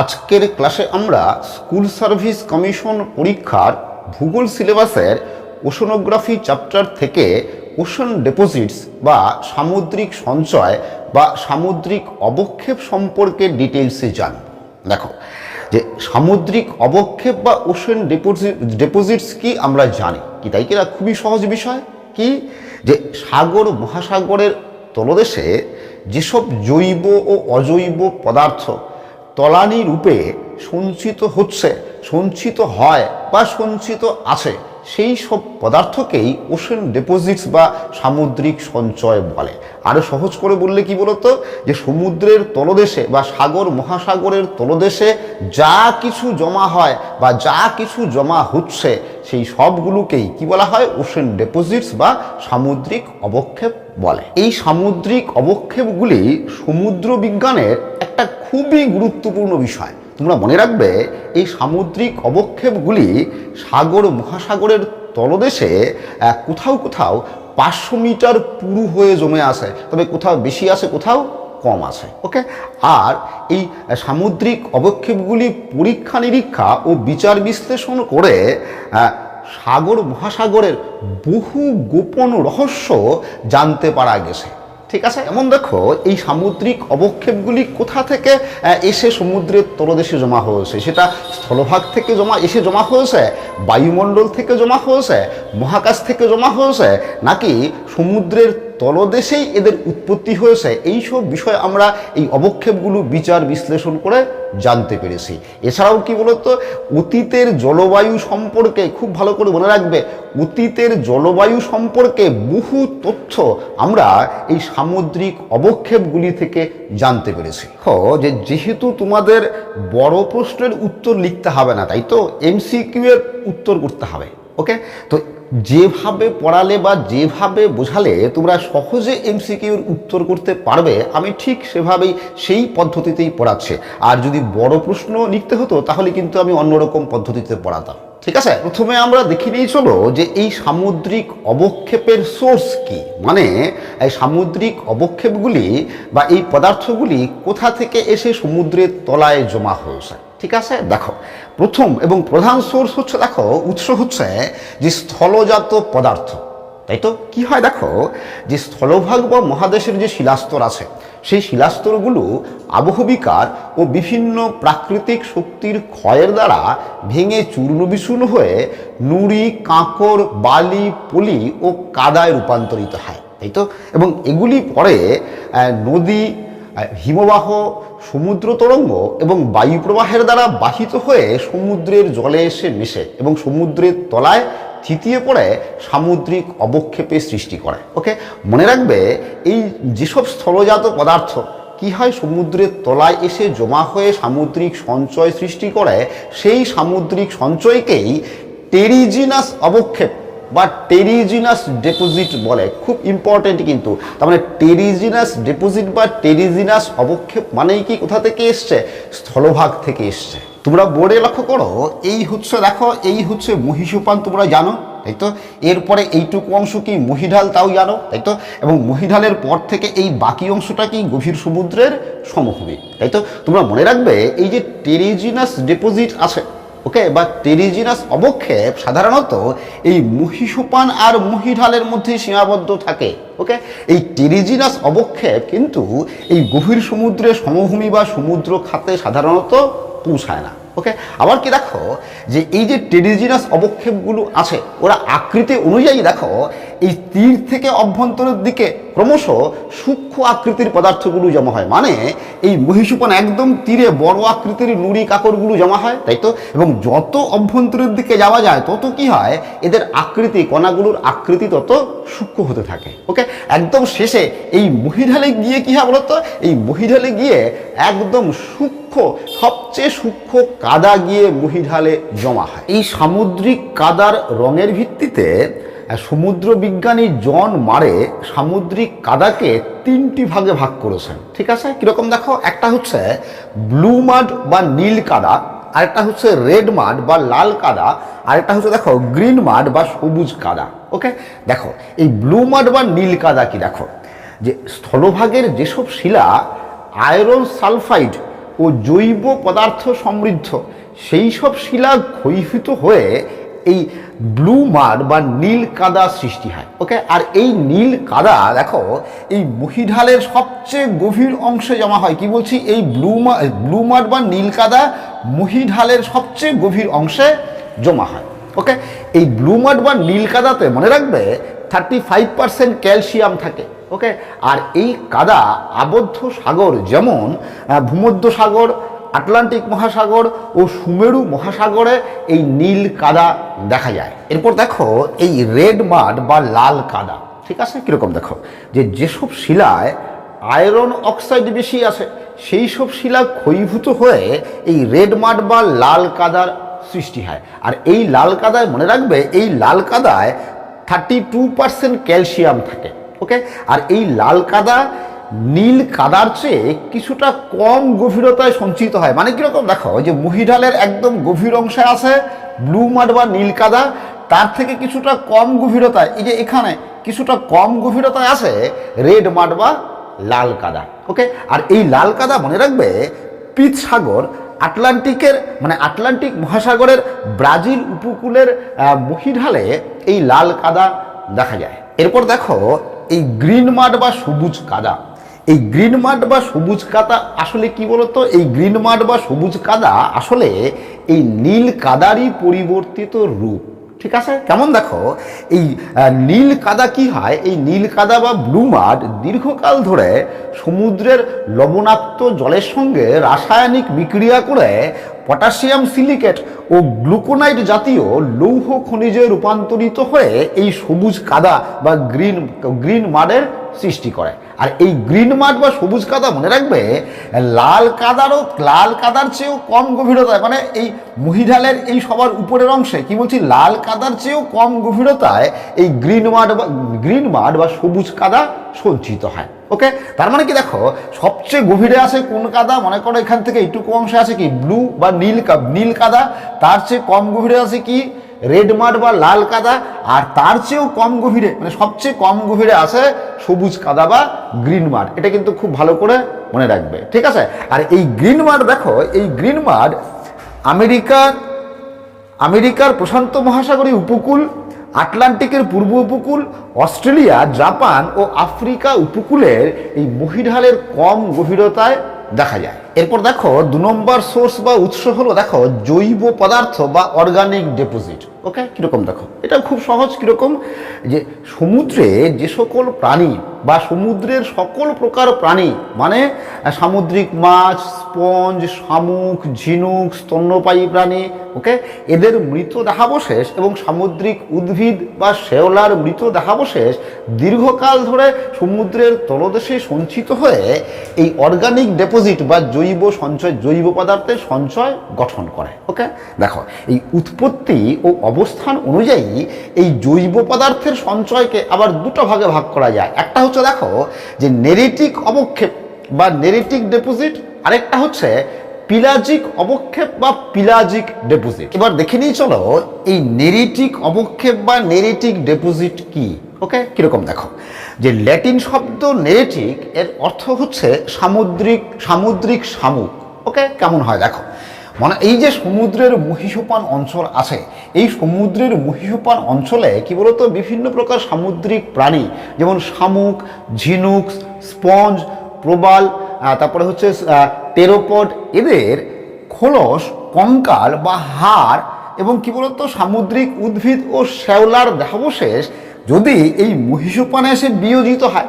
আজকের ক্লাসে আমরা স্কুল সার্ভিস কমিশন পরীক্ষার ভূগোল সিলেবাসের ওশনোগ্রাফি চ্যাপ্টার থেকে ওশন ডেপোজিটস বা সামুদ্রিক সঞ্চয় বা সামুদ্রিক অবক্ষেপ সম্পর্কে ডিটেলসে জানব। দেখো, যে সামুদ্রিক অবক্ষেপ বা ওশন ডেপোজিট ডেপোজিটস কি আমরা জানি? কি তাই কিনা খুবই সহজ বিষয়। কি? যে সাগর মহাসাগরের তলদেশে যেসব জৈব ও অজৈব পদার্থ তলানি রূপে সঞ্চিত হচ্ছে সঞ্চিত হয় বা সঞ্চিত আছে। সেই সব পদার্থকেই ওশেন ডিপোজিটস বা সামুদ্রিক সঞ্চয় বলে। আরও সহজ করে বললে কি বলতো? যে সমুদ্রের তলদেশে বা সাগর মহাসাগরের তলদেশে যা কিছু জমা হয় বা যা কিছু জমা হচ্ছে, সেই সবগুলোকেই কি বলা হয়? ওশেন ডিপোজিটস বা সামুদ্রিক অবক্ষেপ বলে। এই সামুদ্রিক অবক্ষেপগুলি সমুদ্র বিজ্ঞানের একটা খুবই গুরুত্বপূর্ণ বিষয়। তোমরা মনে রাখবে, এই সামুদ্রিক অবক্ষেপগুলি সাগর, মহাসাগরের তলদেশে কোথাও কোথাও পাঁচশো মিটার পুরু হয়ে জমে আসে তবে কোথাও বেশি আসে কোথাও কম আছে ওকে আর এই সামুদ্রিক অবক্ষেপগুলি পরীক্ষা, নিরীক্ষা ও বিচার বিশ্লেষণ করে সাগর, মহাসাগরের বহু গোপন রহস্য জানতে পারা গেছে। ঠিক আছে? এমন দেখো, এই সামুদ্রিক অবক্ষেপগুলি কোথা থেকে এসে সমুদ্রের তলদেশে জমা হয়েছে? সেটা স্থলভাগ থেকে জমা, এসে জমা হয়েছে? বায়ুমণ্ডল থেকে জমা হয়েছে? মহাকাশ থেকে জমা হয়েছে? নাকি সমুদ্রের তলদেশেই এদের উৎপত্তি হয়েছে এই সব বিষয় আমরা এই অবক্ষেপগুলো বিচার বিশ্লেষণ করে জানতে পেরেছি। এছাড়াও কি বলতো, অতীতের জলবায়ু সম্পর্কে খুব ভালো করে মনে রাখবে, অতীতের জলবায়ু সম্পর্কে বহু তথ্য আমরা এই সামুদ্রিক অবক্ষেপগুলি থেকে জানতে পেরেছি। যে যেহেতু তোমাদের বড় প্রশ্নের উত্তর লিখতে হবে না, তাই তো এমসিকিউ এর উত্তর করতে হবে ওকে তো যেভাবে পড়ালে বা যেভাবে বোঝালে তোমরা সহজে এমসিকিউর উত্তর করতে পারবে, আমি ঠিক সেভাবেই সেই পদ্ধতিতেই পড়াচ্ছে। আর যদি বড় প্রশ্ন লিখতে হতো, তাহলে কিন্তু আমি অন্যরকম পদ্ধতিতে পড়াতাম। ঠিক আছে? প্রথমে আমরা দেখে নিয়ে চলো যে এই সামুদ্রিক অবক্ষেপের সোর্স কি? মানে এই সামুদ্রিক অবক্ষেপগুলি বা এই পদার্থগুলি কোথা থেকে এসে সমুদ্রের তলায় জমা হয়েছে? ঠিক আছে? দেখো, প্রথম এবং প্রধান সোর্স হচ্ছে, দেখো, উৎস হচ্ছে যে স্থলজাত পদার্থ। তাই তো? কি হয়, দেখো, যে স্থলভাগ বা মহাদেশের যে শিলাস্তর আছে, সেই শিলাস্তরগুলো আবহবিকার ও বিভিন্ন প্রাকৃতিক শক্তির ক্ষয়ের দ্বারা ভেঙে চূর্ণ বিচূর্ণ হয়ে নুড়ি, কাঁকর, বালি, পলি ও কাদায় রূপান্তরিত হয়। তাই তো? এবং এগুলি পরে নদী হিমবাহ, সমুদ্র তরঙ্গ এবং বায়ু প্রবাহের দ্বারা বাহিত হয়ে সমুদ্রের জলে এসে মেশে এবং সমুদ্রের তলায় থিতিয়ে পড়ে সামুদ্রিক অবক্ষেপের সৃষ্টি করে। ওকে মনে রাখবে, এই যেসব স্থলজাত পদার্থ কি হয় সমুদ্রের তলায় এসে জমা হয়ে সামুদ্রিক সঞ্চয় সৃষ্টি করে, সেই সামুদ্রিক সঞ্চয়কেই টেরিজিনাস অবক্ষেপ বা টেরিজিনাস ডিপোজিট বলে, খুব ইম্পর্টেন্ট কিন্তু। তার মানে টেরিজিনাস ডিপোজিট বা টেরিজিনাস অবক্ষেপ মানেই কি কোথা থেকে এসছে? স্থলভাগ থেকে এসছে। তোমরা বোর্ডে লক্ষ্য করো, এই হচ্ছে দেখো, এই হচ্ছে মহিষোপান, তোমরা জানো, তাই তো? এরপরে এইটুকু অংশ কি মহিঢাল, তাও জানো, তাই তো? এবং মহিঢালের পর থেকে এই বাকি অংশটা কি গভীর সমুদ্রের সমভূমি, তাই তো? তোমরা মনে রাখবে, এই যে টেরিজিনাস ডিপোজিট আছে ওকে বা টেরিজিনাস অবক্ষেপ সাধারণত এই মহিষোপান আর মহিঢালের মধ্যে সীমাবদ্ধ থাকে ওকে এই টেরিজিনাস অবক্ষেপ কিন্তু এই গভীর সমুদ্রে সমভূমি বা সমুদ্র খাতে সাধারণত পৌঁছায় না ওকে আবার কি দেখো, যে এই যে টেরিজিনাস অবক্ষেপগুলো আছে, ওরা আকৃতি অনুযায়ী দেখো, এই তীর থেকে অভ্যন্তরের দিকে ক্রমশ সূক্ষ্ম আকৃতির পদার্থগুলো জমা হয়। মানে এই মহিষুপন একদম তীরে বড় আকৃতির নুড়ি কাকড়গুলো জমা হয়, তাই তো? এবং যত অভ্যন্তরের দিকে যাওয়া যায়, তত কি হয়? এদের আকৃতি, কণাগুলোর আকৃতি তত সূক্ষ্ম হতে থাকে। ওকে? একদম শেষে এই মহিঢালে গিয়ে কি হয় বলতো? এই মহিঢালে গিয়ে একদম সূক্ষ্ম, সবচেয়ে সূক্ষ্ম কাদা গিয়ে মহিঢালে জমা হয়। এই সামুদ্রিক কাদার রঙের ভিত্তিতে সমুদ্র বিজ্ঞানী জন মারে সামুদ্রিক কাদাকে তিনটি ভাগে ভাগ করেছেন। ঠিক আছে? কীরকম দেখো একটা হচ্ছে ব্লু মাড বা নীল কাদা, আরেকটা হচ্ছে রেড মাড বা লাল কাদা, আরেকটা হচ্ছে দেখো গ্রিন মাড বা সবুজ কাদা। ওকে? দেখো, এই ব্লু মাড বা নীল কাদা কি দেখো? যে স্থলভাগের যেসব শিলা আয়রন সালফাইড ও জৈব পদার্থ সমৃদ্ধ, সেই সব শিলা ক্ষয়ীভূত হয়ে এই ব্লু মাড বা নীল কাদা সৃষ্টি হয় ওকে আর এই নীল কাদা, দেখো, এই মহিঢালের সবচেয়ে গভীর অংশে জমা হয়, কি বলছি? এই ব্লু ব্লু মাড বা নীল কাদা মহিঢালের সবচেয়ে গভীর অংশে জমা হয় ওকে এই ব্লু মাড বা নীল কাদাতে মনে রাখবে থার্টি ফাইভ পার্সেন্ট ক্যালসিয়াম থাকে ওকে আর এই কাদা আবদ্ধ সাগর, যেমন ভূমধ্য সাগর আটলান্টিক মহাসাগর ও সুমেরু মহাসাগরে এই নীল কাদা দেখা যায়। এরপর দেখো এই রেড মাড বা লাল কাদা, ঠিক আছে? কীরকম দেখো? যে যেসব শিলায় আয়রন অক্সাইড বেশি আছে সেই সব শিলা ক্ষয়ীভূত হয়ে এই রেড মাড বা লাল কাদার সৃষ্টি হয়। আর এই লাল কাদায় মনে রাখবে, এই লাল কাদায় থার্টি টু পার্সেন্ট ক্যালসিয়াম থাকে, ওকে? আর এই লাল কাদা নীল কাদার চেয়ে কিছুটা কম গভীরতায় সঞ্চিত হয়। মানে কীরকম দেখো যে মহিঢালের একদম গভীর অংশে আছে, ব্লু মাড বা নীল কাদা, তার থেকে কিছুটা কম গভীরতায়, এই যে এখানে কিছুটা কম গভীরতায় আছে রেড মাড বা লাল কাদা, ওকে? আর এই লাল কাদা মনে রাখবে পিত সাগর, আটলান্টিকের মানে আটলান্টিক মহাসাগরের ব্রাজিল উপকূলের মহিঢালে এই লাল কাদা দেখা যায়। এরপর দেখো, এই গ্রিন মাড বা সবুজ কাদা এই গ্রিন মাড বা সবুজ কাদা আসলে কি বলতো? এই গ্রিন মাড বা সবুজ কাদা আসলে এই নীল কাদারই পরিবর্তিত রূপ। ঠিক আছে? কেমন দেখো? এই নীল কাদা কি হয়? এই নীল কাদা বা ব্লু মাড দীর্ঘকাল ধরে সমুদ্রের লবণাক্ত জলের সঙ্গে রাসায়নিক বিক্রিয়া করে পটাশিয়াম সিলিকেট ও গ্লুকোনাইট জাতীয় লৌহ খনিজে রূপান্তরিত হয়ে এই সবুজ কাদা বা গ্রিন গ্রিন মাডের সৃষ্টি করে। আর এই গ্রিন মাঠ বা সবুজ কাদা মনে রাখবে, লাল কাদারও, লাল কাদার চেয়েও কম গভীরতায় মানে এই মহিঢালের এই সবার উপরের অংশে, কি বলছি, লাল কাদার চেয়েও কম গভীরতায় এই গ্রিন মাঠ বা, গ্রিন মাঠ বা সবুজ কাদা সঞ্চিত হয়। ওকে? তার মানে কি দেখো, সবচেয়ে গভীরে আছে কোন কাদা? মনে করো এখান থেকে এইটুকু অংশে আছে কি, ব্লু বা নীল নীল কাদা। তার চেয়ে কম গভীরে আছে কি রেড মাড বা লাল কাদা, আর তার চেয়েও কম গভীরে মানে সবচেয়ে কম গভীরে আছে সবুজ কাদা বা গ্রিন মাড এটা কিন্তু খুব ভালো করে মনে রাখবে, ঠিক আছে? আর এই গ্রিন মাড দেখো, এই গ্রিন মাড আমেরিকার আমেরিকার প্রশান্ত মহাসাগরীয় উপকূল, আটলান্টিকের পূর্ব উপকূল, অস্ট্রেলিয়া, জাপান ও আফ্রিকা উপকূলের এই মহিঢালের কম গভীরতায় দেখা যায়। এরপর দেখো, দু নম্বর সোর্স বা উৎস হলো দেখো, জৈব পদার্থ বা অর্গানিক ডেপোজিট ওকে কীরকম দেখো? এটা খুব সহজ, কীরকম? যে সমুদ্রে যে সকল প্রাণী বা সমুদ্রের সকল প্রকার প্রাণী মানে সামুদ্রিক মাছ, স্পঞ্জ, শামুক, ঝিনুক, স্তন্যপায়ী প্রাণী ওকে এদের মৃত দেহাবশেষ এবং সামুদ্রিক উদ্ভিদ বা শেওলার মৃত দেহাবশেষ দীর্ঘকাল ধরে সমুদ্রের তলদেশে সঞ্চিত হয়ে এই অর্গানিক ডিপোজিট বা জৈব সঞ্চয়, জৈব পদার্থের সঞ্চয় গঠন করে ওকে দেখো, এই উৎপত্তি ও অবস্থান অনুযায়ী এই জৈব পদার্থের সঞ্চয়কে আবার দুটো ভাগে ভাগ করা যায়। একটা হচ্ছে দেখো যে নেরিটিক অবক্ষেপ বা নেরিটিক ডিপোজিট আরেকটা হচ্ছে পিলাজিক অবক্ষেপ বা পিলাজিক ডিপোজিট। এবার দেখে নিয়ে চলো, এই নেরিটিক অবক্ষেপ বা নেরিটিক ডিপোজিট কি? ওকে? কীরকম দেখো? যে ল্যাটিন শব্দ নেরিটিক এর অর্থ হচ্ছে সামুদ্রিক সামুদ্রিক শামুক। ওকে? কেমন হয় দেখো? মানে এই যে সমুদ্রের মহিষোপান অঞ্চল আছে, এই সমুদ্রের মহিষোপান অঞ্চলে কি বলতো বিভিন্ন প্রকার সামুদ্রিক প্রাণী, যেমন শামুক, ঝিনুক, স্পঞ্জ, প্রবাল তারপরে হচ্ছে টেরোপড, এদের খোলস, কঙ্কাল বা হাড় এবং কি বলতো সামুদ্রিক উদ্ভিদ ও শ্যাওলার দেহাবশেষ যদি এই মহিষোপানে এসে বিয়োজিত হয়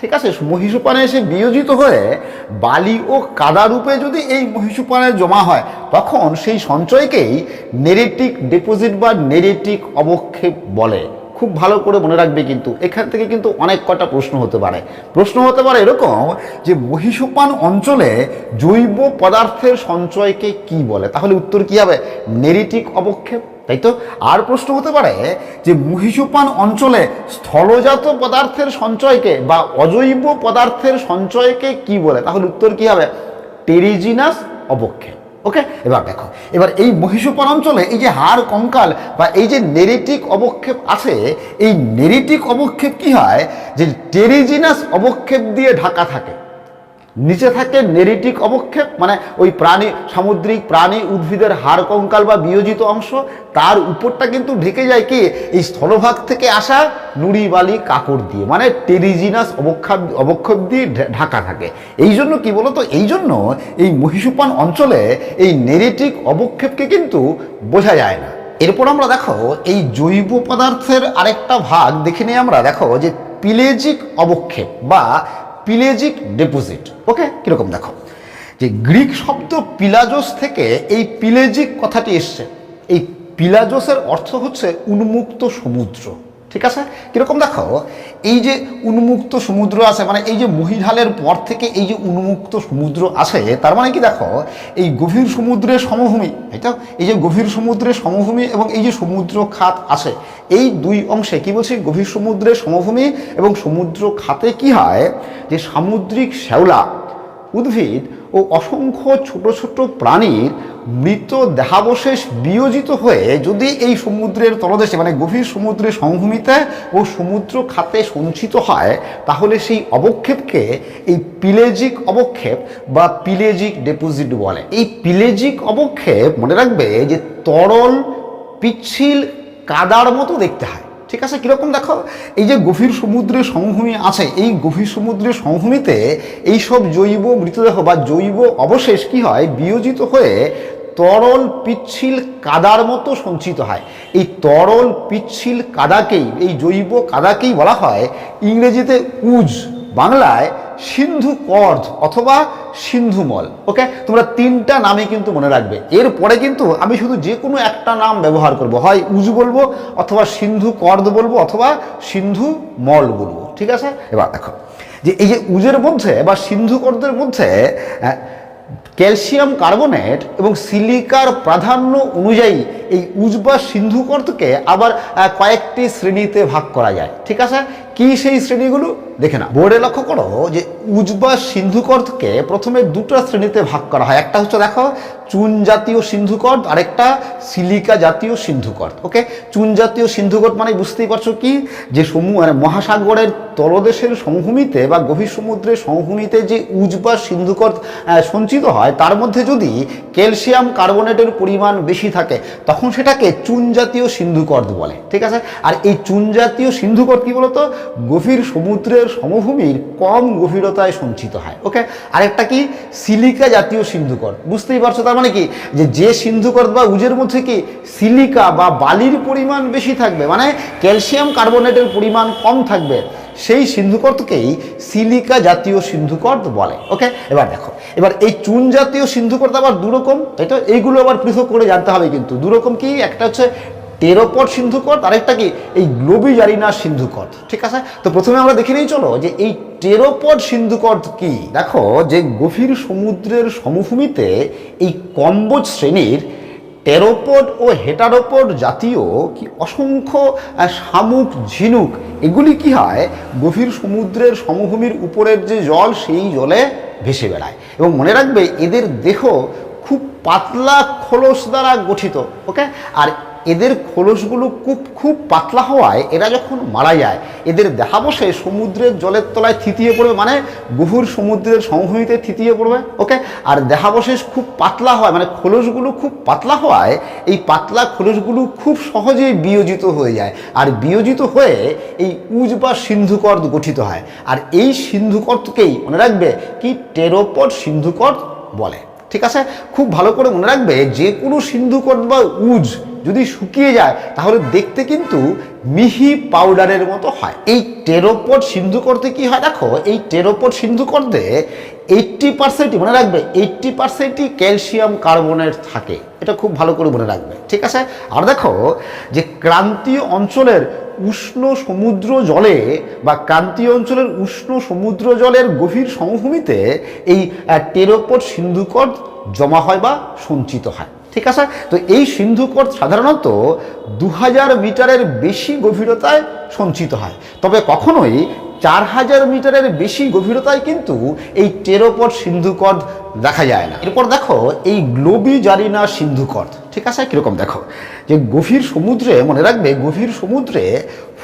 ঠিক আছে, মহিষোপানে এসে বিয়োজিত হয়ে বালি ও কাদা রূপে যদি এই মহিষোপানে জমা হয়, তখন সেই সঞ্চয়কেই নেরেটিক ডিপোজিট বা নেরেটিক অবক্ষেপ বলে। খুব ভালো করে মনে রাখবে কিন্তু, এখান থেকে কিন্তু অনেক কটা প্রশ্ন হতে পারে। প্রশ্ন হতে পারে এরকম যে, মহিষোপান অঞ্চলে জৈব পদার্থের সঞ্চয়কে কি বলে? তাহলে উত্তর কি হবে? নেরিটিক অবক্ষেপ? তাই তো আর প্রশ্ন হতে পারে যে মহিষোপান অঞ্চলে স্থলজাত পদার্থের সঞ্চয়কে বা অজৈব পদার্থের সঞ্চয়কে কি বলে? তাহলে উত্তর কি হবে? টেরিজিনাস অবক্ষেপ। ওকে এবার দেখো, এবার এই মহিষোপান অঞ্চলে এই যে হাড়, কঙ্কাল বা এই যে নেরিটিক অবক্ষেপ আছে, এই নেরিটিক অবক্ষেপ কি হয়? যে টেরিজিনাস অবক্ষেপ দিয়ে ঢাকা থাকে। নিচে থাকে নেরিটিক অবক্ষেপ মানে ওই প্রাণী, সামুদ্রিক প্রাণী উদ্ভিদের হাড় কঙ্কাল বা বিয়োজিত অংশ, তার উপরটা কিন্তু ঢেকে যায় কি? এই স্থলভাগ থেকে আসা নুড়ি, বালি, কাকড় দিয়ে মানে টেরিজিনাস অবক্ষেপ অবক্ষেপ দিয়ে ঢাকা থাকে। এই জন্য কি বলতো? এই জন্য এই মহিষুপান অঞ্চলে এই নেরিটিক অবক্ষেপকে কিন্তু বোঝা যায় না। এরপর আমরা দেখো, এই জৈব পদার্থের আরেকটা ভাগ দেখে নিই আমরা দেখো, যে পিলেজিক অবক্ষেপ বা পিলেজিক ডিপোজিট। ওকে? কীরকম দেখো। যে গ্রিক শব্দ পিলাজোস থেকে এই পিলেজিক কথাটি এসছে। এই পিলাজোসের অর্থ হচ্ছে উন্মুক্ত সমুদ্র। ঠিক আছে? কীরকম দেখো, এই যে উন্মুক্ত সমুদ্র আছে মানে এই যে মহিঢালের পর থেকে এই যে উন্মুক্ত সমুদ্র আছে, তার মানে কি দেখো, এই গভীর সমুদ্রের সমভূমি তো এই যে গভীর সমুদ্রের সমভূমি এবং এই যে সমুদ্র খাত আছে, এই দুই অংশে কি বলছি? গভীর সমুদ্রের সমভূমি এবং সমুদ্র খাতে কি হয়? যে সামুদ্রিক শ্যাওলা উদ্ভিদ ও অসংখ্য ছোট ছোট প্রাণীর মৃত দেহাবশেষ বিয়োজিত হয়ে যদি এই সমুদ্রের তলদেশে মানে গভীর সমুদ্রের সমভূমিতে ও সমুদ্র খাতে সঞ্চিত হয়, তাহলে সেই অবক্ষেপকে এই পিলেজিক অবক্ষেপ বা পিলেজিক ডিপোজিট বলে। এই পিলেজিক অবক্ষেপ মনে রাখবে যে তরল, পিচ্ছিল কাদার মতো দেখতে হয়। ঠিক আছে? কীরকম দেখো? এই যে গভীর সমুদ্রের সমভূমি আছে, এই গভীর সমুদ্রের সমভূমিতে এই সব জৈব মৃতদেহ বা জৈব অবশেষ কি হয়? বিয়োজিত হয়ে তরল পিচ্ছিল কাদার মতো সঞ্চিত হয়। এই তরল পিচ্ছিল কাদাকেই, এই জৈব কাদাকেই বলা হয় ইংরেজিতে উজ। বাংলায় সিন্ধু কর্ধ অথবা সিন্ধুমল ওকে তোমরা তিনটা নামে কিন্তু মনে রাখবে। এরপরে কিন্তু আমি শুধু যে কোনো একটা নাম ব্যবহার করব। হয় উজ বলব, অথবা সিন্ধু কর্দ বলব, অথবা সিন্ধু মল বলব, ঠিক আছে? এবার দেখো, যে এই যে উজের মধ্যে বা সিন্ধু কর্দের মধ্যে ক্যালসিয়াম কার্বনেট এবং সিলিকার প্রাধান্য অনুযায়ী এই উজ বা সিন্ধুকর্দকে আবার কয়েকটি শ্রেণীতে ভাগ করা যায়, ঠিক আছে? কি সেই শ্রেণীগুলো? দেখে না বোর্ডে লক্ষ্য করো যে উজ বা সিন্ধুকর্দকে প্রথমে দুটো শ্রেণীতে ভাগ করা হয়। একটা হচ্ছে দেখো চুন জাতীয় সিন্ধুকর্দ আরেকটা সিলিকা জাতীয় সিন্ধুকর্দ ওকে? চুন জাতীয় সিন্ধুকর্দ মানে বুঝতেই পারছ কি? যে সমূহ মানে মহাসাগরের তলদেশের সমভূমিতে বা গভীর সমুদ্রের সমভূমিতে যে উজ বা সিন্ধুকর্দ সঞ্চিত হয়, তার মধ্যে যদি ক্যালসিয়াম কার্বনেটের পরিমাণ বেশি থাকে, তখন সেটাকে চুন জাতীয় সিন্ধুকর্দ বলে, ঠিক আছে? আর এই চুন জাতীয় সিন্ধুকর্দ কি বলতো? গভীর সমুদ্রের সমভূমির কম গভীরতায় সঞ্চিত হয়। ওকে আরেকটা কি? সিলিকা জাতীয় সিন্ধুকর্দ বুঝতেই পারছ তার মানে কি? যে যে সিন্ধুকর্দ বা উজের মধ্যে কি সিলিকা বা বালির পরিমাণ বেশি থাকবে? মানে ক্যালসিয়াম কার্বোনেটের পরিমাণ কম থাকবে। সেই সিন্ধুকর্দকেই সিলিকা জাতীয় সিন্ধুকর্দ বলে। ওকে এবার দেখো। এবার এই চুন জাতীয় সিন্ধুকর্দ আবার দুরকম। তাই তো? এইগুলো আবার পৃথক করে জানতে হবে কিন্তু। দুরকম কি? একটা হচ্ছে টেরোপট সিন্ধুকর্দ আরেকটা কি? এই গ্লোবি জারিনা সিন্ধুকর্দ ঠিক আছে? তো প্রথমে আমরা দেখে নিই, চলো, যে এই টেরোপড সিন্ধুকর্দ কি? দেখো, যে গভীর সমুদ্রের সমভূমিতে এই কম্বোজ শ্রেণির টেরোপড ও হেটারোপড জাতীয় কি অসংখ্য শামুক, ঝিনুক, এগুলি কি হয়? গভীর সমুদ্রের সমভূমির উপরের যে জল, সেই জলে ভেসে বেড়ায়। এবং মনে রাখবে, এদের দেহ খুব পাতলা খোলস দ্বারা গঠিত ওকে আর এদের খোলসগুলো খুব খুব পাতলা হওয়ায় এরা যখন মারা যায়, এদের দেহাবশে সমুদ্রের জলের তলায় থিতিয়ে পড়বে মানে গভীর সমুদ্রের সমভূমিতে থিতিয়ে পড়বে ওকে আর দেহাবশেষ খুব পাতলা হয় মানে খোলসগুলো খুব পাতলা হওয়ায় এই পাতলা খোলসগুলো খুব সহজেই বিয়োজিত হয়ে যায়। আর বিয়োজিত হয়ে এই উজ বা সিন্ধুকর্দ গঠিত হয়। আর এই সিন্ধুকর্দকেই মনে রাখবে কি? টেরোপড সিন্ধুকর্দ বলে। ঠিক আছে? খুব ভালো করে মনে রাখবে যে কোনো সিন্ধুকর্দ বা উজ যদি শুকিয়ে যায়, তাহলে দেখতে কিন্তু মিহি পাউডারের মতো হয়। এই টেরোপট সিন্ধু করতে কি হয় দেখো? এই টেরোপট সিন্ধু করতে এইট্টি পার্সেন্টই মনে রাখবে এইট্টি পার্সেন্টই ক্যালসিয়াম কার্বনেট থাকে। এটা খুব ভালো করে মনে রাখবে। ঠিক আছে? আর দেখো, যে ক্রান্তীয় অঞ্চলের উষ্ণ সমুদ্র জলে বা ক্রান্তীয় অঞ্চলের উষ্ণ সমুদ্র জলের গভীর সমভূমিতে এই টেরোপট সিন্ধুকর্দ জমা হয় বা সঞ্চিত হয়। ঠিক আছে? তো এই সিন্ধুকর্দ সাধারণত দু হাজার মিটারের বেশি গভীরতায় সঞ্চিত হয়। তবে কখনোই চার হাজার মিটারের বেশি গভীরতায় কিন্তু এই টেরোপট সিন্ধুকর্দ দেখা যায় না। এরপর দেখো, এই গ্লোবি জারিনা সিন্ধুকর্দ ঠিক আছে? কীরকম দেখো? যে গভীর সমুদ্রে, মনে রাখবে, গভীর সমুদ্রে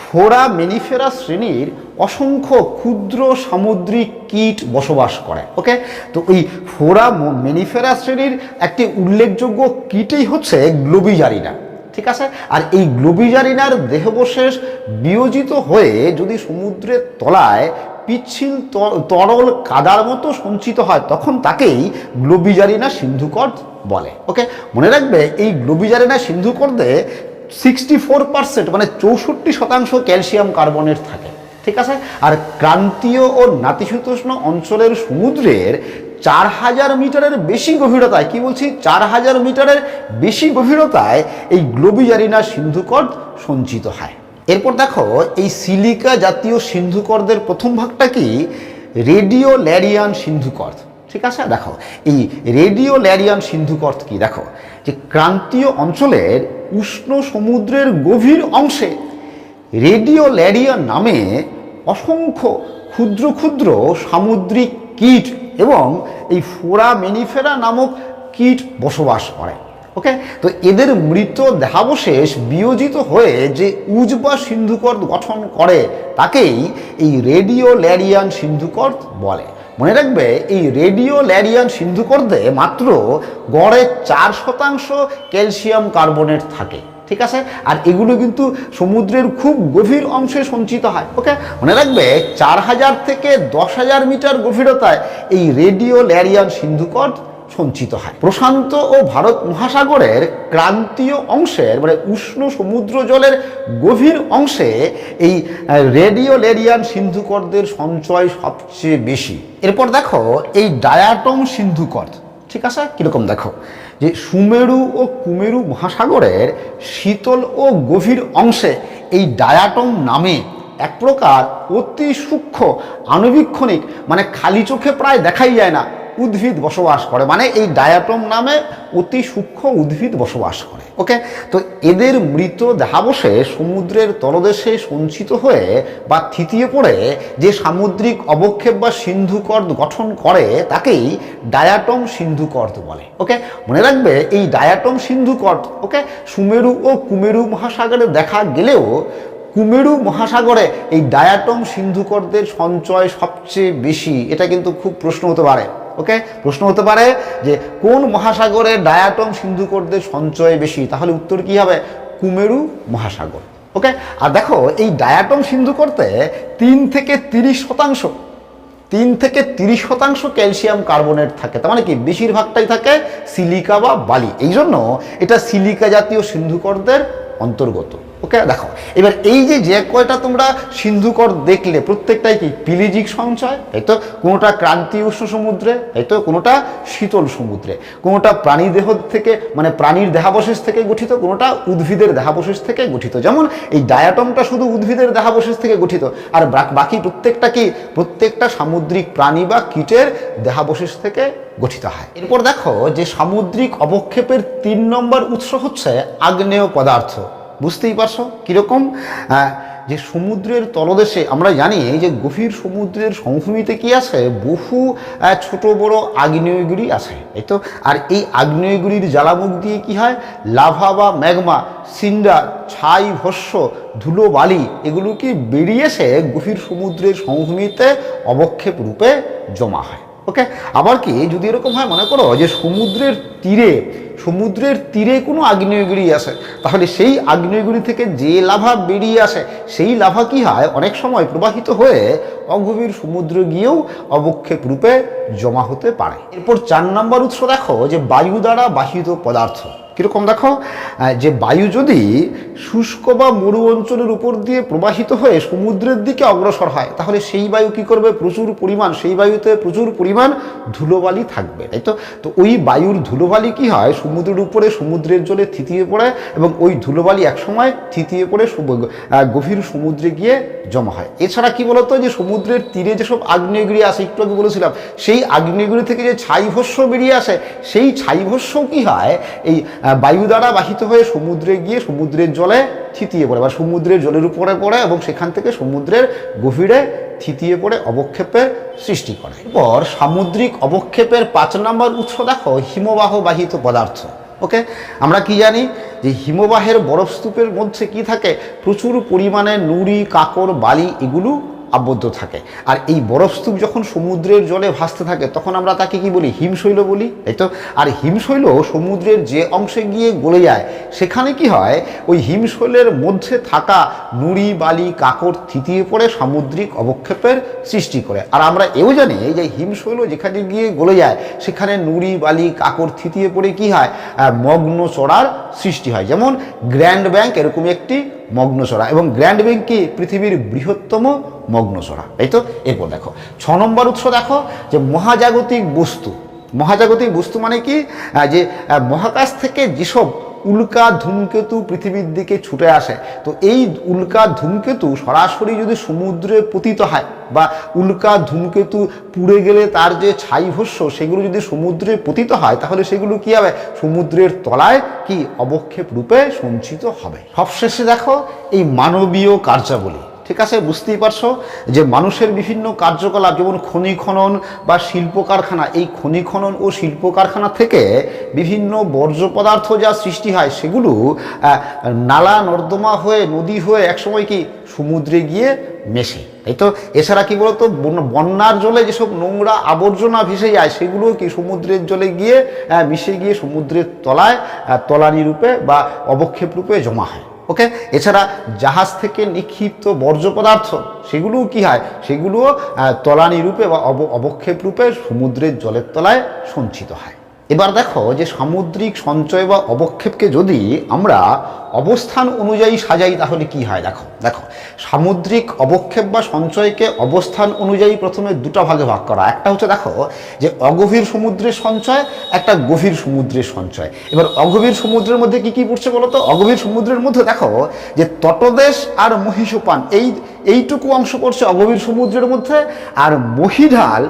ফোরা মেনিফেরা শ্রেণির অসংখ্য ক্ষুদ্র সামুদ্রিক কীট বসবাস করে, ওকে? তো এই ফোরা মেনিফেরা শ্রেণির একটি উল্লেখযোগ্য কীটই হচ্ছে গ্লোবিজারিনা, ঠিক আছে? আর এই গ্লোবিজারিনার দেহবশেষ বিয়োজিত হয়ে যদি সমুদ্রের তলায় পিচ্ছিল তরল কাদার মতো সঞ্চিত হয়, তখন তাকেই গ্লোবিজারিনা সিন্ধুকর বলে, ওকে? মনে রাখবে, এই গ্লোবিজারিনা সিন্ধুকর্দে সিক্সটি ফোর পার্সেন্ট মানে চৌষট্টি শতাংশ ক্যালসিয়াম কার্বনেট থাকে। ঠিক আছে? আর ক্রান্তীয় ও নাতিশীতোষ্ণ অঞ্চলের সমুদ্রের চার হাজার মিটারের বেশি গভীরতায়, কি বলছি? চার হাজার মিটারের বেশি গভীরতায় এই গ্লোবিজারিনা সিন্ধুকর্দ সঞ্চিত হয়। এরপর দেখো, এই সিলিকা জাতীয় সিন্ধুকর্দের প্রথম ভাগটা কি? রেডিও ল্যারিয়ান সিন্ধুকর্দ। ঠিক আছে? দেখো, এই রেডিও ল্যারিয়ান সিন্ধুকর্দ কি? দেখো, যে ক্রান্তীয় অঞ্চলের উষ্ণ সমুদ্রের গভীর অংশে রেডিও ল্যারিয়া নামে অসংখ্য ক্ষুদ্র ক্ষুদ্র সামুদ্রিক কীট এবং এই ফোরা মেনিফেরা নামক কীট বসবাস করে ওকে তো এদের মৃত দেহাবশেষ বিয়োজিত হয়ে যে উজ বা গঠন করে, তাকেই এই রেডিও ল্যারিয়ান সিন্ধুকর্দ বলে। মনে রাখবে, এই রেডিও ল্যারিয়ান সিন্ধুকর্দে মাত্র গড়ে চার শতাংশ ক্যালসিয়াম কার্বনেট থাকে। ঠিক আছে? আর এগুলো কিন্তু সমুদ্রের খুব গভীর অংশে সঞ্চিত হয় ওকে মনে রাখবে, চার হাজার থেকে দশ হাজার মিটার গভীরতায় এই রেডিও ল্যারিয়ান সিন্ধুকট সঞ্চিত হয়। প্রশান্ত ও ভারত মহাসাগরের ক্রান্তীয় অংশের মানে উষ্ণ সমুদ্র জলের গভীর অংশে এই রেডিও লেরিয়ান সিন্ধুকর্দের সঞ্চয় সবচেয়ে বেশি। এরপর দেখো, এই ডায়াটম সিন্ধুকর্দ ঠিক আছে? কীরকম দেখো? যে সুমেরু ও কুমেরু মহাসাগরের শীতল ও গভীর অংশে এই ডায়াটম নামে এক প্রকার অতি সূক্ষ্ম, আণুবীক্ষণিক মানে খালি চোখে প্রায় দেখাই যায় না। উদ্ভিদ বসবাস করে মানে এই ডায়াটম নামে অতি সূক্ষ্ম উদ্ভিদ বসবাস করে ওকে তো এদের মৃত দেহাবশেষ সমুদ্রের তলদেশে সঞ্চিত হয়ে বা থিতিয়ে পড়ে যে সামুদ্রিক অবক্ষেপ বা সিন্ধুকর্দ গঠন করে, তাকেই ডায়াটম সিন্ধুকর্দ বলে ওকে মনে রাখবে, এই ডায়াটম সিন্ধুকর্দ ওকে সুমেরু ও কুমেরু মহাসাগরে দেখা গেলেও, কুমেরু মহাসাগরে এই ডায়াটম সিন্ধুকর্দের সঞ্চয় সবচেয়ে বেশি, এটা কিন্তু খুব প্রশ্ন হতে পারে। ওকে? প্রশ্ন হতে পারে যে কোন মহাসাগরে ডায়াটম সিন্ধুকর্দের সঞ্চয় বেশি? তাহলে উত্তর কি হবে? কুমেরু মহাসাগর। ওকে? আর দেখো, এই ডায়াটম সিন্ধু করতে তিন থেকে তিরিশ শতাংশ, তিন থেকে তিরিশ শতাংশ ক্যালসিয়াম কার্বনেট থাকে। তার মানে কি? বেশিরভাগটাই থাকে সিলিকা বা বালি। এই জন্য এটা সিলিকা জাতীয় সিন্ধুকরদের অন্তর্গত। ওকে দেখো, এবার এই যে যে কয়টা তোমরা সিন্ধুকর দেখলে, প্রত্যেকটাই কি পিলিজিক সঞ্চয়? তাই তো কোনোটা ক্রান্তি উষ্ণ সমুদ্রে তাই তো কোনোটা শীতল সমুদ্রে। কোনোটা প্রাণী দেহ থেকে মানে প্রাণীর দেহাবশেষ থেকে গঠিত, কোনোটা উদ্ভিদের দেহাবশেষ থেকে গঠিত। যেমন এই ডায়াটমটা শুধু উদ্ভিদের দেহাবশেষ থেকে গঠিত, আর বাকি প্রত্যেকটা কি? প্রত্যেকটা সামুদ্রিক প্রাণী বা কীটের দেহাবশেষ থেকে গঠিত হয়। এরপর দেখো, যে সামুদ্রিক অবক্ষেপের তিন নম্বর উৎস হচ্ছে আগ্নেয় পদার্থ। বুঝতেই পারছ কীরকম? আহ, যে সমুদ্রের তলদেশে আমরা জানি যে গভীর সমুদ্রের সমভূমিতে কি আছে? বহু ছোট বড় আগ্নেয়গিরি আছে এই তো? আর এই আগ্নেয়গিরির জ্বালামুখ দিয়ে কি হয়? লাভা বা ম্যাগমা সিন্ডার ছাই ভস্য ধুলো বালি এগুলো কি বেরিয়ে এসে গভীর সমুদ্রের সমভূমিতে অবক্ষেপ রূপে জমা হয়? ওকে আবার কি, যদি এরকম হয়, মনে করো যে সমুদ্রের তীরে সমুদ্রের তীরে কোনো আগ্নেয়গিরি আসে, তাহলে সেই আগ্নেয়গিরি থেকে যে লাভা বেরিয়ে আসে, সেই লাভা কি হয়? অনেক সময় প্রবাহিত হয়ে অগভীর সমুদ্র গিয়েও অবক্ষেপ রূপে জমা হতে পারে। এরপর চার নম্বর উৎস দেখো, যে বায়ু দ্বারা বাহিত পদার্থ। কীরকম দেখো? যে বায়ু যদি শুষ্ক বা মরু অঞ্চলের উপর দিয়ে প্রবাহিত হয়ে সমুদ্রের দিকে অগ্রসর হয়, তাহলে সেই বায়ু কি করবে? প্রচুর পরিমাণ, সেই বায়ুতে প্রচুর পরিমাণ ধুলোবালি থাকবে, তাই তো? তো ওই বায়ুর ধুলোবালি কি হয়? সমুদ্রের উপরে, সমুদ্রের জলে থিতিয়ে পড়ে এবং ওই ধুলোবালি একসময় থিতিয়ে পড়ে গভীর সমুদ্রে গিয়ে জমা হয়। এছাড়া কি বলতো? যে সমুদ্রের তীরে যেসব আগ্নেয়গিরি আসে, একটু আগে বলেছিলাম, সেই আগ্নেয়গিরি থেকে যে ছাইভস্য বেরিয়ে আসে, সেই ছাইভস্য কি হয়? এই বায়ু দ্বারা বাহিত হয়ে সমুদ্রে গিয়ে সমুদ্রের জলে থিতিয়ে পড়ে, বা সমুদ্রের জলের উপরে পড়ে এবং সেখান থেকে সমুদ্রের গভীরে থিতিয়ে পড়ে অবক্ষেপের সৃষ্টি করে। এরপর সামুদ্রিক অবক্ষেপের পাঁচ নম্বর উৎস দেখো, হিমবাহ বাহিত পদার্থ। ওকে আমরা কি জানি যে হিমবাহের বরফ স্তূপের মধ্যে কি থাকে? প্রচুর পরিমাণে নুড়ি কাকর বালি এগুলো আবদ্ধ থাকে। আর এই বরফস্তূপ যখন সমুদ্রের জলে ভাসতে থাকে, তখন আমরা তাকে কি বলি? হিমশৈল বলি, তাই তো? আর হিমশৈল সমুদ্রের যে অংশে গিয়ে গলে যায়, সেখানে কি হয়? ওই হিমশৈলের মধ্যে থাকা নুড়ি, বালি কাকড় থিতিয়ে পড়ে সামুদ্রিক অবক্ষেপের সৃষ্টি করে। আর আমরা এও জানি যে হিমশৈল যেখানে গিয়ে গলে যায়, সেখানে নুড়ি, বালি কাকড় থিতিয়ে পড়ে কি হয়? মগ্ন চড়ার সৃষ্টি হয়। যেমন গ্র্যান্ড ব্যাংক এরকম একটি মগ্নচড়া এবং গ্র্যান্ড ব্যাংক কি? পৃথিবীর বৃহত্তম মগ্নচড়া তাই তো? এরপর দেখো, ছ নম্বর উৎস দেখো, যে মহাজাগতিক বস্তু। মহাজাগতিক বস্তু মানে কি? যে মহাকাশ থেকে যেসব উল্কা ধূমকেতু পৃথিবীর দিকে ছুটে আসে, তো এই উল্কা ধূমকেতু সরাসরি যদি সমুদ্রে পতিত হয় বা উল্কা ধূমকেতু পুড়ে গেলে তার যে ছাই ভস্য, সেগুলো যদি সমুদ্রে পতিত হয়, তাহলে সেগুলো কি হবে? সমুদ্রের তলায় কি? অবক্ষেপ রূপে সঞ্চিত হবে। সবশেষে দেখো, এই মানবীয় কার্যাবলী। ঠিক আছে, বুঝতেই পারছ যে মানুষের বিভিন্ন কার্যকলাপ, যেমন খনি খনন বা শিল্প কারখানা এই খনি খনন ও শিল্প কারখানা থেকে বিভিন্ন বর্জ্য পদার্থ যা সৃষ্টি হয়, সেগুলো নালা, নর্দমা হয়ে, নদী হয়ে একসময় কি সমুদ্রে গিয়ে মেশে এই তো? এছাড়া কি বলতো, বন- বন্যার জলে যেসব নোংরা আবর্জনা ভেসে যায় সেগুলো কি সমুদ্রের জলে গিয়ে মিশে গিয়ে সমুদ্রের তলায় তলানি রূপে বা অবক্ষেপ রূপে জমা হয়। ওকে? এছাড়া জাহাজ থেকে নিক্ষিপ্ত বর্জ্য পদার্থ, সেগুলোও কী হয়? সেগুলোও তলানি রূপে বা অব, অবক্ষেপ রূপে সমুদ্রের জলের তলায় সঞ্চিত হয়। এবার দেখো যে সামুদ্রিক সঞ্চয় বা অবক্ষেপকে যদি আমরা অবস্থান অনুযায়ী সাজাই, তাহলে কি হয়? দেখো দেখো, সামুদ্রিক অবক্ষেপ বা সঞ্চয়কে অবস্থান অনুযায়ী প্রথমে দুটো ভাগে ভাগ করা। একটা হচ্ছে দেখো যে অগভীর সমুদ্রের সঞ্চয়, একটা গভীর সমুদ্রের সঞ্চয়। এবার অগভীর সমুদ্রের মধ্যে কি কি পড়ছে বলো তো? অগভীর সমুদ্রের মধ্যে দেখো যে তটদেশ আর মহিষোপান, এই, এইটুকু অংশ পড়ছে অগভীর সমুদ্রের মধ্যে আর মহিঢাল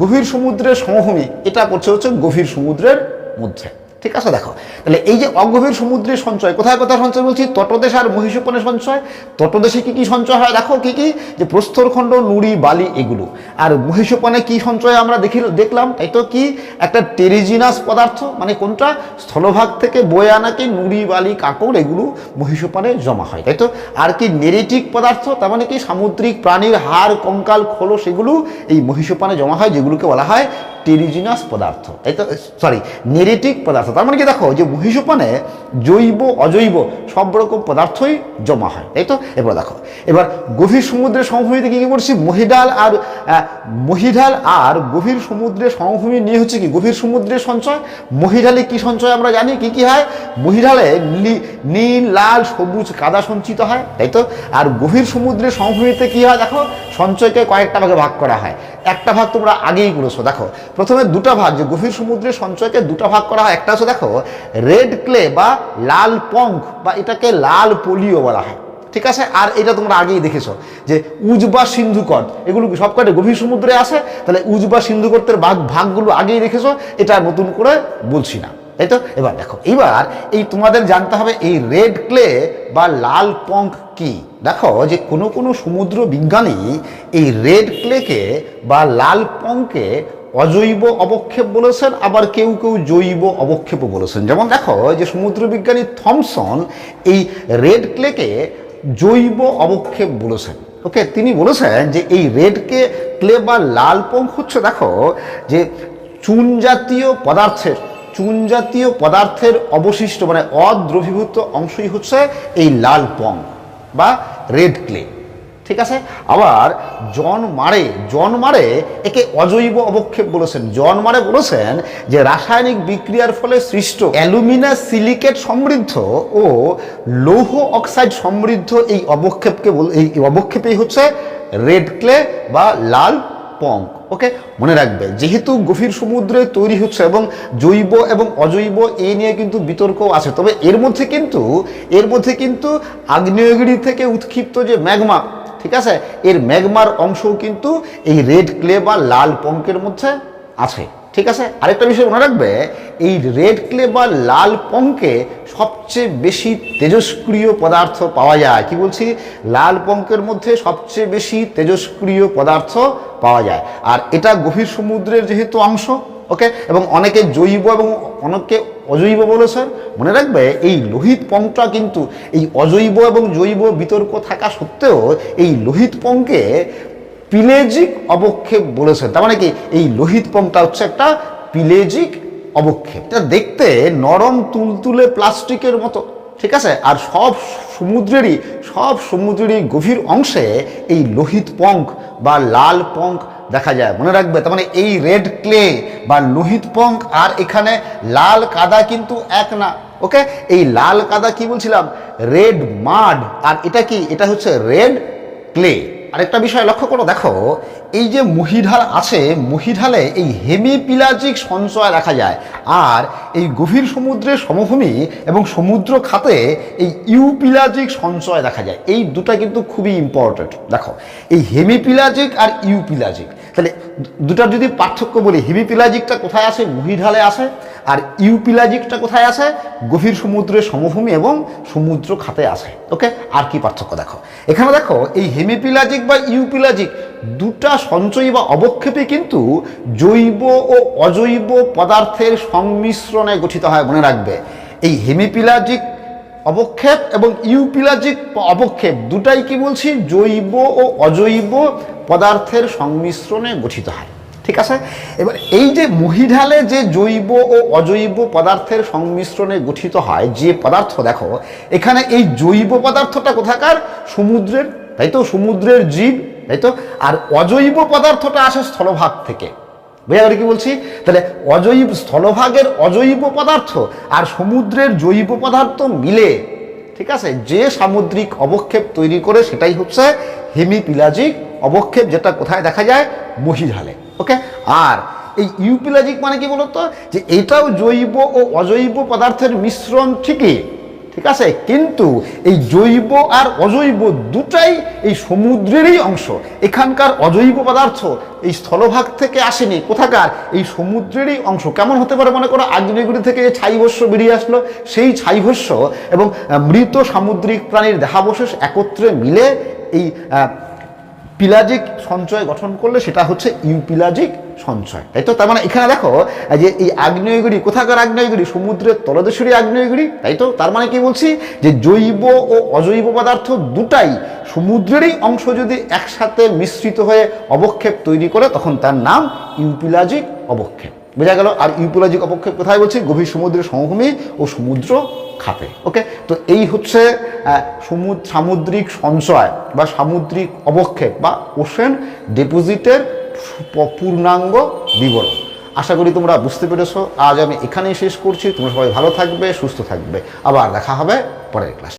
গভীর সমুদ্রের সমভূমি, এটা পড়ছে হচ্ছে গভীর সমুদ্রের মধ্যে। ঠিক আছে, দেখো। তাহলে এই যে অগভীর সমুদ্রের সঞ্চয়, কোথায় কোথায় সঞ্চয় বলছি? তটদেশ আর মহিষোপনের সঞ্চয়। তটদেশে কি কি সঞ্চয় হয়? দেখো, কি কি? যে প্রস্তরখণ্ড নুড়ি, বালি এগুলো। আর মহিষোপনে কি সঞ্চয় আমরা দেখি, দেখলাম, তাই তো কি? একটা টেরিজিনাস পদার্থ মানে কোনটা? স্থলভাগ থেকে বয়ে আনা কি নুড়ি, বালি, কাকড় এগুলো মহিষোপনে জমা হয়, তাই তো? আর কি নেরেটিক পদার্থ, তার মানে কি? সামুদ্রিক প্রাণীর হাড়, কঙ্কাল খোলো সেগুলো এই মহিষোপানে জমা হয়, যেগুলোকে বলা হয় টেরিজিনাস পদার্থ। এই তো সরি নেরেটিক পদার্থ। তার মানে কি দেখো যে মহিষোপানে জৈব অজৈব সব রকম পদার্থই জমা হয় তাই তো? এবার দেখো এবার গভীর সমুদ্রের সমভূমিতে কী কী করছি মহিডাল আর আহ, মহিঢাল আর গভীর সমুদ্রের সমভূমি নিয়ে হচ্ছে কি? গভীর সমুদ্রের সঞ্চয়। মহিঢালে কি সঞ্চয় আমরা জানি কি কি হয়? মহিঢালে লি- নীল লাল সবুজ কাদা সঞ্চিত হয় তাই তো? আর গভীর সমুদ্রের সমভূমিতে কি হয় দেখো? সঞ্চয়কে কয়েকটা ভাগে ভাগ করা হয়। একটা ভাগ তোমরা আগেই করেছ দেখো। প্রথমে দুটা ভাগ, যে গভীর সমুদ্রে সঞ্চয়কে দুটা ভাগ করা হয়, একটা আছে দেখো, রেড ক্লে বা লাল পঙ্ক বা এটাকে লাল পোলিও বলা হয়। ঠিক আছে? আর এটা তোমরা আগেই দেখেছ, যে উজবা সিন্ধুকট, এগুলো সব সবকটা গভীর সমুদ্রে আসে? তাহলে উজবা সিন্ধুকটের ভাগ ভাগগুলো আগেই দেখেছ, এটা নতুন করে বলছি না। তাই তো এবার দেখো, এবার এই তোমাদের জানতে হবে এই রেড ক্লে বা লাল পঙ্ক কি? দেখো যে কোনো কোনো সমুদ্র বিজ্ঞানী এই রেড ক্লেকে বা লাল পঙ্কে অজৈব অবক্ষেপ বলেছেন, আবার কেউ কেউ জৈব অবক্ষেপও বলেছেন। যেমন দেখো যে সমুদ্র বিজ্ঞানী থমসন এই রেড ক্লেকে জৈব অবক্ষেপ বলেছেন। ওকে, তিনি বলেছেন যে এই রেডকে ক্লে বা লাল পঙ্ক হচ্ছে, দেখো যে চুন জাতীয় পদার্থের চুন জাতীয় পদার্থের অবশিষ্ট মানে অদ্রবীভূত অংশই হচ্ছে এই লাল পং বা রেড ক্লে। ঠিক আছে? আবার জন মারে জন মারে একে অজৈব অবক্ষেপ বলেছেন। জন মারে বলেছেন যে রাসায়নিক বিক্রিয়ার ফলে সৃষ্ট অ্যালুমিনা সিলিকেট সমৃদ্ধ ও লৌহ অক্সাইড সমৃদ্ধ এই অবক্ষেপকে এই অবক্ষেপেই হচ্ছে রেড ক্লে বা লাল পঙ্ক ওকে মনে রাখবে, যেহেতু গভীর সমুদ্রে তৈরি হচ্ছে এবং জৈব এবং অজৈব এই নিয়ে কিন্তু বিতর্ক আছে, তবে এর মধ্যে কিন্তু, এর মধ্যে কিন্তু আগ্নেয়গিরি থেকে উৎক্ষিপ্ত যে ম্যাগমা, ঠিক আছে? এর ম্যাগমার অংশও কিন্তু এই রেড ক্লে বা লাল পঙ্কের মধ্যে আছে। ঠিক আছে? আরেকটা বিষয় মনে রাখবে, এই রেড ক্লে বা লাল পঙ্কে সবচেয়ে বেশি তেজস্ক্রিয় পদার্থ পাওয়া যায়। কি বলছি? লাল পঙ্কের মধ্যে সবচেয়ে বেশি তেজস্ক্রিয় পদার্থ পাওয়া যায়। আর এটা গভীর সমুদ্রের যেহেতু অংশ ওকে এবং অনেকে জৈব এবং অনেকে অজৈব বলেছেন মনে রাখবে এই লোহিত পঙ্কটা কিন্তু এই অজৈব এবং জৈব বিতর্ক থাকা সত্ত্বেও এই লোহিত পঙ্কে পিলেজিক অবক্ষেপ বলেছেন। তার মানে কি? এই লোহিত পংটা হচ্ছে একটা পিলেজিক অবক্ষেপ। এটা দেখতে নরম তুলতুলে প্লাস্টিকের মতো। ঠিক আছে? আর সব সমুদ্রেরই সব সমুদ্রেরই গভীর অংশে এই লোহিত পঙ্ক বা লাল পঙ্ক দেখা যায়। মনে রাখবে? তার মানে এই রেড ক্লে বা লোহিত পঙ্ক আর এখানে লাল কাদা কিন্তু এক না। ওকে? এই লাল কাদা কি বলছিলাম? রেড মাড। আর এটা কি? এটা হচ্ছে রেড ক্লে। আরেকটা বিষয় লক্ষ্য করো, দেখো, এই যে মহিঢাল আছে, মহিঢালে এই হেমিপিলাজিক সঞ্চয় দেখা যায়। আর এই গভীর সমুদ্রের সমভূমি এবং সমুদ্র খাতে এই ইউপিলাজিক সঞ্চয় দেখা যায়। এই দুটা কিন্তু খুবই ইম্পর্টেন্ট দেখো, এই হেমিপিলাজিক আর ইউপিলাজিক। তাহলে দুটার যদি পার্থক্য বলি, হেমিপিলাজিকটা কোথায় আসে? মহিঢালে আসে। আর ইউপিলাজিকটা কোথায় আছে? গভীর সমুদ্রের সমভূমি এবং সমুদ্র খাতে আসে ওকে আর কি পার্থক্য দেখো? এখানে দেখো, এই হেমিপিলাজিক বা ইউপিলাজিক দুটা সঞ্চয়ী বা অবক্ষেপে কিন্তু জৈব ও অজৈব পদার্থের সংমিশ্রণে গঠিত হয় মনে রাখবে। এই হেমিপিলাজিক অবক্ষেপ এবং ইউপিলাজিক অবক্ষেপ দুটাই কি বলছি? জৈব ও অজৈব পদার্থের সংমিশ্রণে গঠিত হয়। ঠিক আছে? এবার এই যে মহিঢালে যে জৈব ও অজৈব পদার্থের সংমিশ্রণে গঠিত হয়, যে পদার্থ দেখো, এখানে এই জৈব পদার্থটা কোথাকার? সমুদ্রের, তাই তো? সমুদ্রের জীব, তাই তো? আর অজৈব পদার্থটা আসে স্থলভাগ থেকে। বুঝা গেল কি বলছি? তাহলে অজৈব, স্থলভাগের অজৈব পদার্থ আর সমুদ্রের জৈব পদার্থ মিলে, ঠিক আছে? যে সামুদ্রিক অবক্ষেপ তৈরি করে, সেটাই হচ্ছে হেমিপিলাজিক অবক্ষেপ, যেটা কোথায় দেখা যায়? মহিঢালে। ওকে আর এই ইউপিলাজিক মানে কি বলতো? যে এটাও জৈব ও অজৈব পদার্থের মিশ্রণ ঠিকই, ঠিক আছে? কিন্তু এই জৈব আর অজৈব দুটাই এই সমুদ্রেরই অংশ। এখানকার অজৈব পদার্থ এই স্থলভাগ থেকে আসেনি, কোথাকার? এই সমুদ্রেরই অংশ। কেমন হতে পারে মনে করো? আগ্নেয়গিরি থেকে যে ছাইভস্য বেরিয়ে আসলো। সেই ছাইভস্য এবং মৃত সামুদ্রিক প্রাণীর দেহাবশেষ একত্রে মিলে এই পিলাজিক সঞ্চয় গঠন করলে সেটা হচ্ছে ইউপিলাজিক সঞ্চয়। তাই তো? তার মানে এখানে দেখো যে এই আগ্নেয়গুড়ি কোথাকার আগ্নেয়গুড়ি সমুদ্রের তলদেশেরই আগ্নেয়গুড়ি তাই তো? তার মানে কি বলছি? যে জৈব ও অজৈব পদার্থ দুটাই সমুদ্রেরই অংশ যদি একসাথে মিশ্রিত হয়ে অবক্ষেপ তৈরি করে, তখন তার নাম ইউপিলাজিক অবক্ষেপ। বোঝা গেল, আর ইউপিলাজিক অবক্ষেপ কোথায় বলছি? গভীর সমুদ্রের সমভূমি ও সমুদ্র খাতে, ওকে? তো এই হচ্ছে সামুদ্রিক সঞ্চয় বা সামুদ্রিক অবক্ষেপ বা ওশেন ডিপোজিটের পূর্ণাঙ্গ বিবরণ। আশা করি তোমরা বুঝতে পেরেছ। আজ আমি এখানেই শেষ করছি। তোমরা সবাই ভালো থাকবে, সুস্থ থাকবে। আবার দেখা হবে পরের ক্লাস।